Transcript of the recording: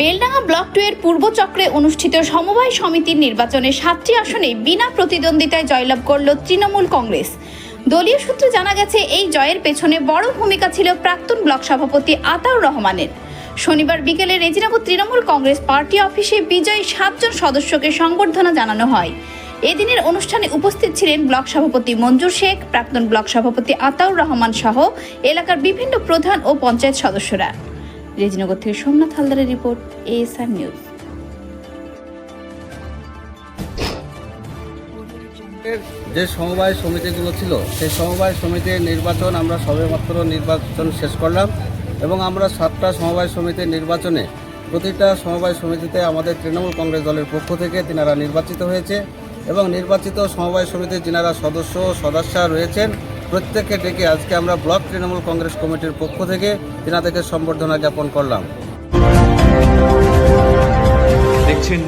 Beldanga block two এর পূর্বচক্রে অনুষ্ঠিত সমবায় সমিতির নির্বাচনে সাতটি আসনে বিনা প্রতিদ্বন্দ্বিতায় জয়লাভ করল তৃণমূল কংগ্রেস। দলীয় সূত্রে জানা গেছে, এই জয়ের পেছনে বড় ভূমিকা ছিল প্রাক্তন ব্লক সভাপতি আতাউর রহমানের। শনিবার বিকেলে রেজিনগর তৃণমূল কংগ্রেস পার্টি অফিসে বিজয়ী সাতজন সদস্যকে সংবর্ধনা জানানো হয়। এদিনের অনুষ্ঠানে উপস্থিত ছিলেন ব্লক সভাপতি মঞ্জুর শেখ, প্রাক্তন ব্লক সভাপতি আতাউর রহমান সহ এলাকার বিভিন্ন প্রধান ও পঞ্চায়েত সদস্যরা। রেজিনগর থেকে সোমনাথ হালদারের রিপোর্ট, এএসআর নিউজ। যে সমবায় সমিতিগুলো ছিল, সেই সমবায় সমিতির নির্বাচন আমরা সবেমাত্র নির্বাচন শেষ করলাম এবং আমরা সাতটা সমবায় সমিতির নির্বাচনে প্রতিটা সমবায় সমিতিতে আমাদের তৃণমূল কংগ্রেস দলের পক্ষ থেকে তিনারা নির্বাচিত হয়েছে। এবং নির্বাচিত সমবায় সমিতির যিনারা সদস্য সদস্যা রয়েছেন, প্রত্যেককে ডেকে আজকে আমরা ব্লক তৃণমূল কংগ্রেস কমিটির পক্ষ থেকে তিনাদেরকে সম্বর্ধনা জ্ঞাপন করলাম। দেখছেন